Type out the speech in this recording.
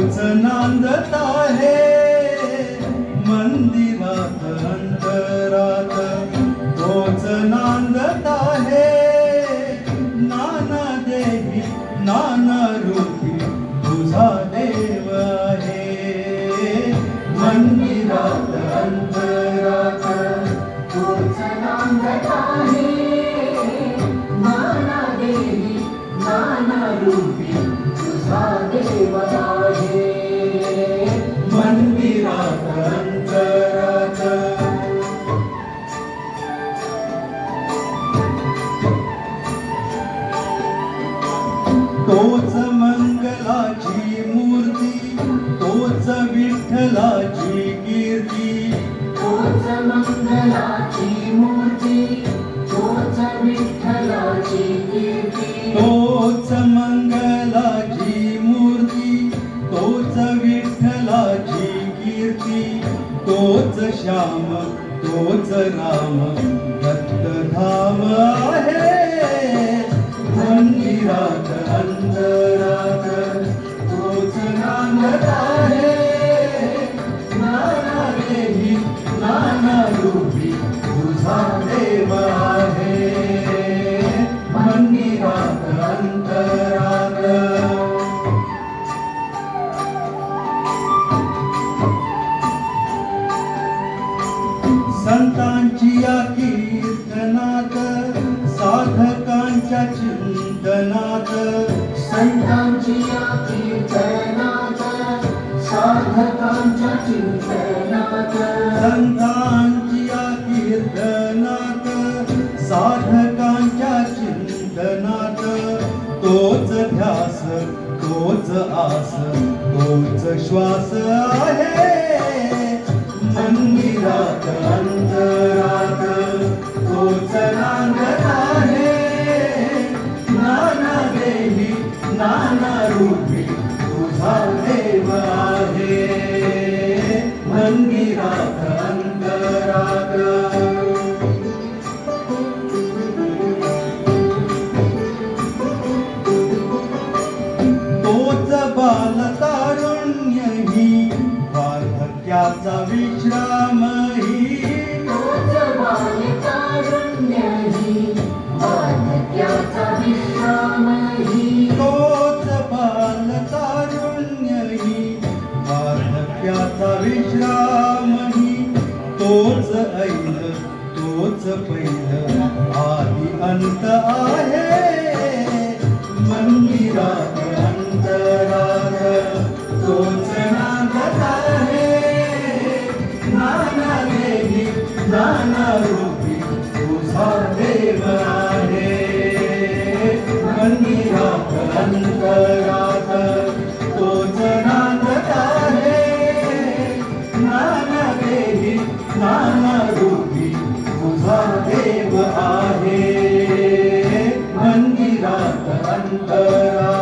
तोच नांदत आहे. मंदिरात अंतरात तोच नांदत आहे. नाना देवी नाना रूपी तुझा देव आहे. मंदिरात अंतरात तोच नांदत आहे. नाना देवी नाना रूपी तोच मंगलाची मूर्ती तोच विठ्ठलाची कीर्ती. तोच मंगलाची मूर्ती तोच विठ्ठलाची कीर्ती. तोच मंगलाची मूर्ती तोच विठ्ठलाची कीर्ती. तोच श्याम तोच राम दत्तधाम आहे. संतांची या कीर्तनात साधकांच्या चिंतनात संतांची या कीर्तनात साधकांच्या चिंतनात. संतांची या कीर्तनात साधकांच्या चिंतनात. तोच ध्यास तोच आस तोच श्वास आहे मंदिरात. नाना तुझा देव आहे मंदिरात अंतरात तोच बाल तारुण्यही वार्धक्याचा विश्राम त्याचा विश्रामही तोच ऐन तोच पैल आदि अंत आहे मंदिरात अंतरात. तोच नांदत आहे नाना देवी नाना रूपी तुझा देव आहे. मंदिरात अंतरात नाना रूपी तुझा देव आहे. मंदिरात अंतरा